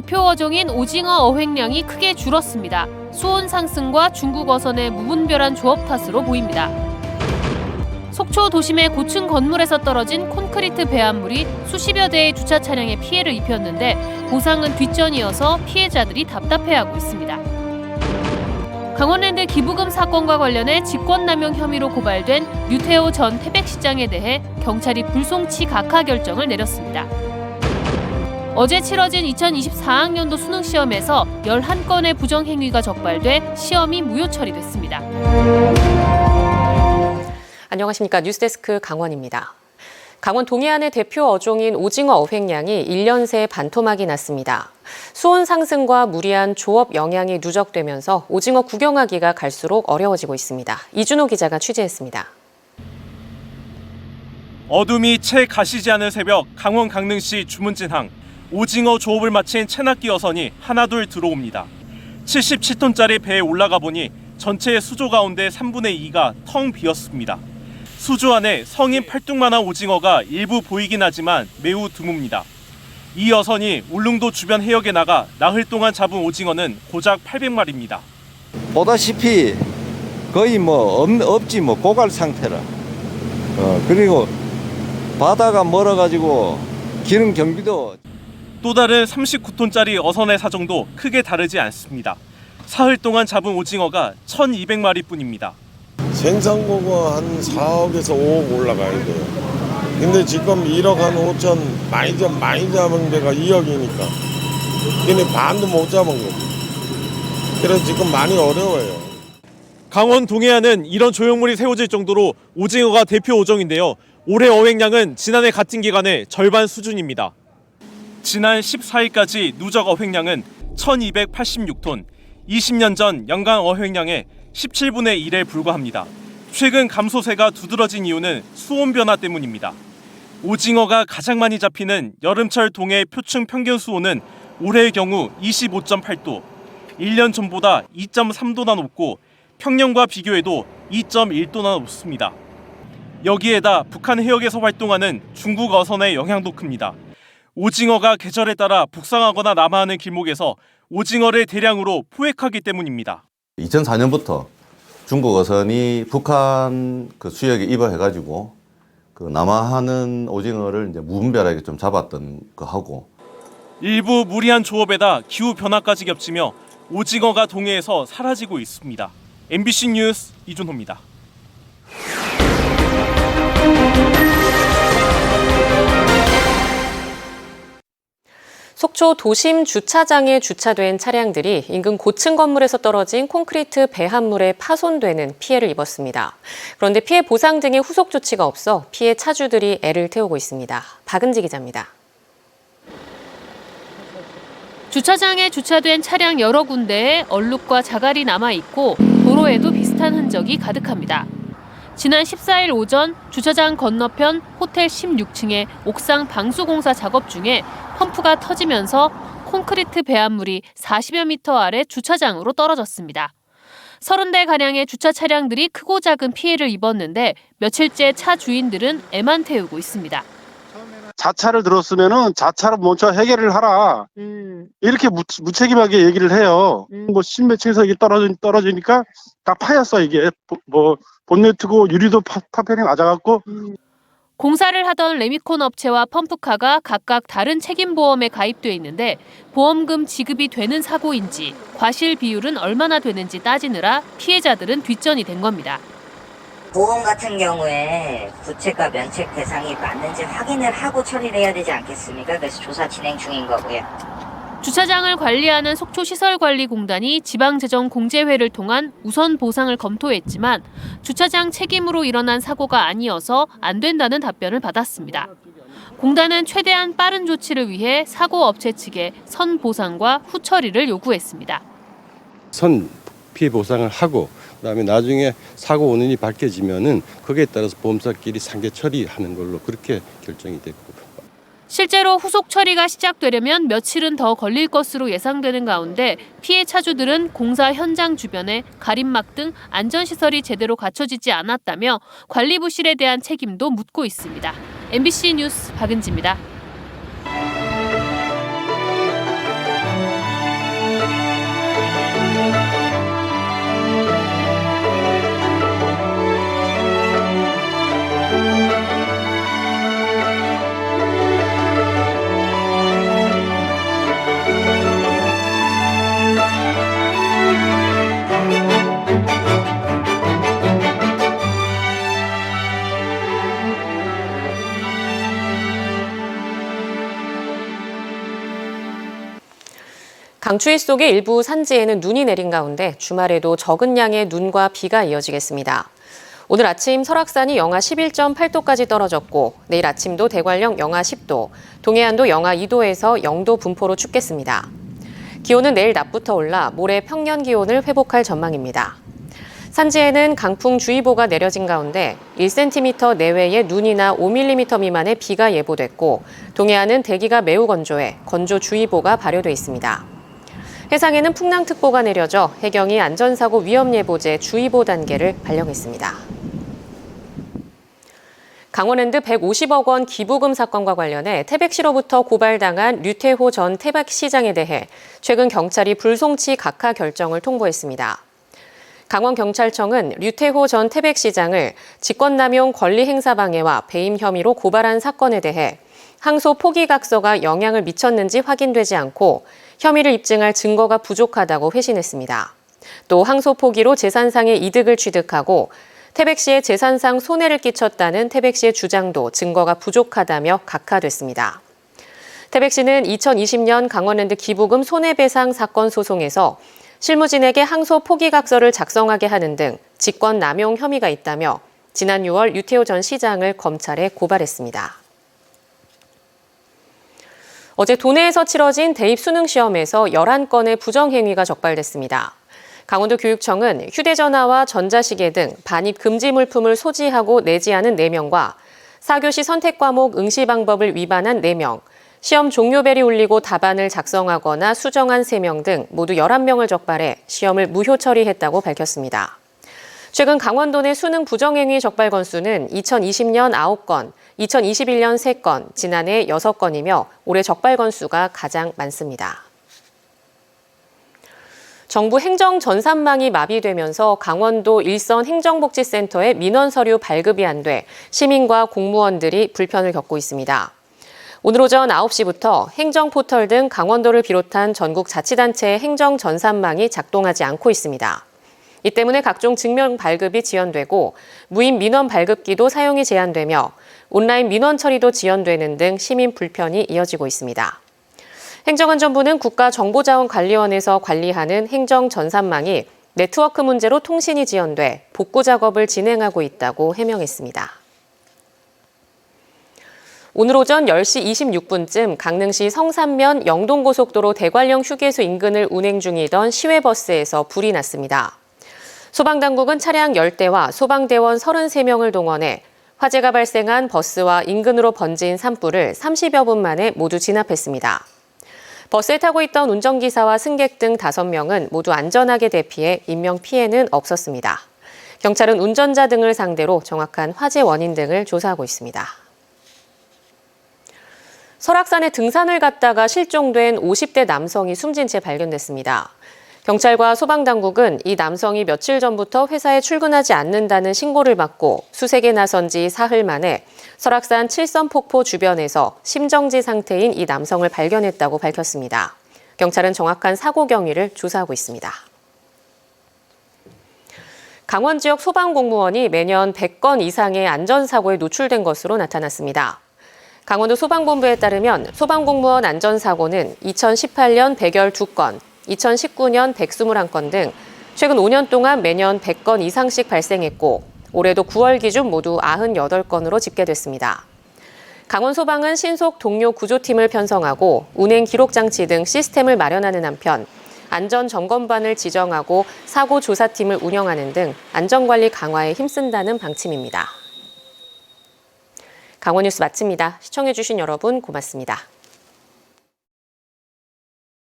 대표 어종인 오징어 어획량이 크게 줄었습니다. 수온 상승과 중국 어선의 무분별한 조업 탓으로 보입니다. 속초 도심의 고층 건물에서 떨어진 콘크리트 배합물이 수십여 대의 주차 차량에 피해를 입혔는데 보상은 뒷전이어서 피해자들이 답답해하고 있습니다. 강원랜드 기부금 사건과 관련해 직권남용 혐의로 고발된 류태호 전 태백시장에 대해 경찰이 불송치 각하 결정을 내렸습니다. 어제 치러진 2024학년도 수능 시험에서 11건의 부정행위가 적발돼 시험이 무효 처리됐습니다. 안녕하십니까. 뉴스데스크 강원입니다. 강원 동해안의 대표 어종인 오징어 어획량이 1년 새 반토막이 났습니다. 수온 상승과 무리한 조업 영향이 누적되면서 오징어 구경하기가 갈수록 어려워지고 있습니다. 이준호 기자가 취재했습니다. 어둠이 채 가시지 않은 새벽 강원 강릉시 주문진항 오징어 조업을 마친 채낚기 여선이 하나둘 들어옵니다. 77톤짜리 배에 올라가 보니 전체 수조 가운데 3분의 2가 텅 비었습니다. 수조 안에 성인 팔뚝만한 오징어가 일부 보이긴 하지만 매우 드뭅니다. 이 여선이 울릉도 주변 해역에 나가 나흘 동안 잡은 오징어는 고작 800마리입니다. 보다시피 거의 뭐 없, 없지 뭐 고갈 상태라. 어, 그리고 바다가 멀어가지고 기름 경비도 또 다른 39톤짜리 어선의 사정도 크게 다르지 않습니다. 사흘 동안 잡은 오징어가 1,200마리 뿐입니다. 생산고가 한 4억에서 5억 올라가야 돼요. 근데 지금 1억 한 5천 많이 잡 많이 잡은 데가 2억이니까 걔네 반도 못 잡은 거지. 그래서 지금 많이 어려워요. 강원 동해안은 이런 조형물이 세워질 정도로 오징어가 대표 어종인데요. 올해 어획량은 지난해 같은 기간의 절반 수준입니다. 지난 14일까지 누적 어획량은 1286톤, 20년 전 연간 어획량의 17분의 1에 불과합니다. 최근 감소세가 두드러진 이유는 수온 변화 때문입니다. 오징어가 가장 많이 잡히는 여름철 동해 표층 평균 수온은 올해의 경우 25.8도, 1년 전보다 2.3도나 높고 평년과 비교해도 2.1도나 높습니다. 여기에다 북한 해역에서 활동하는 중국 어선의 영향도 큽니다. 오징어가 계절에 따라 북상하거나 남하하는 길목에서 오징어를 대량으로 포획하기 때문입니다. 2004년부터 중국 어선이 북한 그 수역에 입어해가지고 그 남하하는 오징어를 이제 무분별하게 좀 잡았던 거 하고 일부 무리한 조업에다 기후 변화까지 겹치며 오징어가 동해에서 사라지고 있습니다. MBC 뉴스 이준호입니다. 속초 도심 주차장에 주차된 차량들이 인근 고층 건물에서 떨어진 콘크리트 배합물에 파손되는 피해를 입었습니다. 그런데 피해 보상 등의 후속 조치가 없어 피해 차주들이 애를 태우고 있습니다. 박은지 기자입니다. 주차장에 주차된 차량 여러 군데에 얼룩과 자갈이 남아 있고 도로에도 비슷한 흔적이 가득합니다. 지난 14일 오전 주차장 건너편 호텔 16층의 옥상 방수 공사 작업 중에 펌프가 터지면서 콘크리트 배합물이 40여 미터 아래 주차장으로 떨어졌습니다. 30대 가량의 주차 차량들이 크고 작은 피해를 입었는데 며칠째 차 주인들은 애만 태우고 있습니다. 자차를 들었으면은 자차로 먼저 해결을 하라. 이렇게 무, 무책임하게 얘기를 해요. 뭐 신매층에서 이게 떨어지, 떨어지니까 다 파였어 이게. 보- 뭐 본네트고 유리도 파, 파편이 맞아갖고 공사를 하던 레미콘 업체와 펌프카가 각각 다른 책임보험에 가입돼 있는데 보험금 지급이 되는 사고인지 과실 비율은 얼마나 되는지 따지느라 피해자들은 뒷전이 된 겁니다. 보험 같은 경우에 부채가 면책 대상이 맞는지 확인을 하고 처리를 해야 되지 않겠습니까? 그래서 조사 진행 중인 거고요. 주차장을 관리하는 속초시설관리공단이 지방재정공제회를 통한 우선 보상을 검토했지만 주차장 책임으로 일어난 사고가 아니어서 안 된다는 답변을 받았습니다. 공단은 최대한 빠른 조치를 위해 사고 업체 측에 선 보상과 후처리를 요구했습니다. 선 피해 보상을 하고 그다음에 나중에 사고 원인이 밝혀지면은 거기에 따라서 보험사끼리 상계 처리하는 걸로 그렇게 결정이 됐고 실제로 후속 처리가 시작되려면 며칠은 더 걸릴 것으로 예상되는 가운데 피해 차주들은 공사 현장 주변에 가림막 등 안전시설이 제대로 갖춰지지 않았다며 관리 부실에 대한 책임도 묻고 있습니다. MBC 뉴스 박은지입니다. 강추위 속에 일부 산지에는 눈이 내린 가운데 주말에도 적은 양의 눈과 비가 이어지겠습니다. 오늘 아침 설악산이 영하 11.8도까지 떨어졌고 내일 아침도 대관령 영하 10도, 동해안도 영하 2도에서 0도 분포로 춥겠습니다. 기온은 내일 낮부터 올라 모레 평년 기온을 회복할 전망입니다. 산지에는 강풍주의보가 내려진 가운데 1cm 내외의 눈이나 5mm 미만의 비가 예보됐고 동해안은 대기가 매우 건조해 건조주의보가 발효돼 있습니다. 해상에는 풍랑특보가 내려져 해경이 안전사고 위험예보제 주의보 단계를 발령했습니다. 강원랜드 150억 원 기부금 사건과 관련해 태백시로부터 고발당한 류태호 전 태백시장에 대해 최근 경찰이 불송치 각하 결정을 통보했습니다. 강원경찰청은 류태호 전 태백시장을 직권남용 권리행사방해와 배임 혐의로 고발한 사건에 대해 항소 포기각서가 영향을 미쳤는지 확인되지 않고 혐의를 입증할 증거가 부족하다고 회신했습니다. 또 항소 포기로 재산상의 이득을 취득하고 태백시의 재산상 손해를 끼쳤다는 태백시의 주장도 증거가 부족하다며 각하됐습니다. 태백시는 2020년 강원랜드 기부금 손해배상 사건 소송에서 실무진에게 항소 포기각서를 작성하게 하는 등 직권 남용 혐의가 있다며 지난 6월 유태호 전 시장을 검찰에 고발했습니다. 어제 도내에서 치러진 대입 수능 시험에서 11건의 부정행위가 적발됐습니다. 강원도 교육청은 휴대전화와 전자시계 등 반입 금지 물품을 소지하고 내지 않은 4명과 4교시 선택 과목 응시 방법을 위반한 4명, 시험 종료벨이 울리고 답안을 작성하거나 수정한 3명 등 모두 11명을 적발해 시험을 무효 처리했다고 밝혔습니다. 최근 강원도 내 수능 부정행위 적발 건수는 2020년 9건, 2021년 3건, 지난해 6건이며 올해 적발 건수가 가장 많습니다. 정부 행정 전산망이 마비되면서 강원도 일선 행정복지센터의 민원 서류 발급이 안 돼 시민과 공무원들이 불편을 겪고 있습니다. 오늘 오전 9시부터 행정포털 등 강원도를 비롯한 전국 자치단체의 행정 전산망이 작동하지 않고 있습니다. 이 때문에 각종 증명 발급이 지연되고 무인 민원 발급기도 사용이 제한되며 온라인 민원 처리도 지연되는 등 시민 불편이 이어지고 있습니다. 행정안전부는 국가정보자원관리원에서 관리하는 행정전산망이 네트워크 문제로 통신이 지연돼 복구 작업을 진행하고 있다고 해명했습니다. 오늘 오전 10시 26분쯤 강릉시 성산면 영동고속도로 대관령 휴게소 인근을 운행 중이던 시외버스에서 불이 났습니다. 소방당국은 차량 10대와 소방대원 33명을 동원해 화재가 발생한 버스와 인근으로 번진 산불을 30여 분 만에 모두 진압했습니다. 버스에 타고 있던 운전기사와 승객 등 5명은 모두 안전하게 대피해 인명피해는 없었습니다. 경찰은 운전자 등을 상대로 정확한 화재 원인 등을 조사하고 있습니다. 설악산에 등산을 갔다가 실종된 50대 남성이 숨진 채 발견됐습니다. 경찰과 소방당국은 이 남성이 며칠 전부터 회사에 출근하지 않는다는 신고를 받고 수색에 나선 지 사흘 만에 설악산 칠선폭포 주변에서 심정지 상태인 이 남성을 발견했다고 밝혔습니다. 경찰은 정확한 사고 경위를 조사하고 있습니다. 강원 지역 소방공무원이 매년 100건 이상의 안전사고에 노출된 것으로 나타났습니다. 강원도 소방본부에 따르면 소방공무원 안전사고는 2018년 112건, 2019년 121건 등 최근 5년 동안 매년 100건 이상씩 발생했고 올해도 9월 기준 모두 98건으로 집계됐습니다. 강원소방은 신속 동료 구조팀을 편성하고 운행 기록 장치 등 시스템을 마련하는 한편 안전 점검반을 지정하고 사고 조사팀을 운영하는 등 안전관리 강화에 힘쓴다는 방침입니다. 강원 뉴스 마칩니다. 시청해주신 여러분 고맙습니다.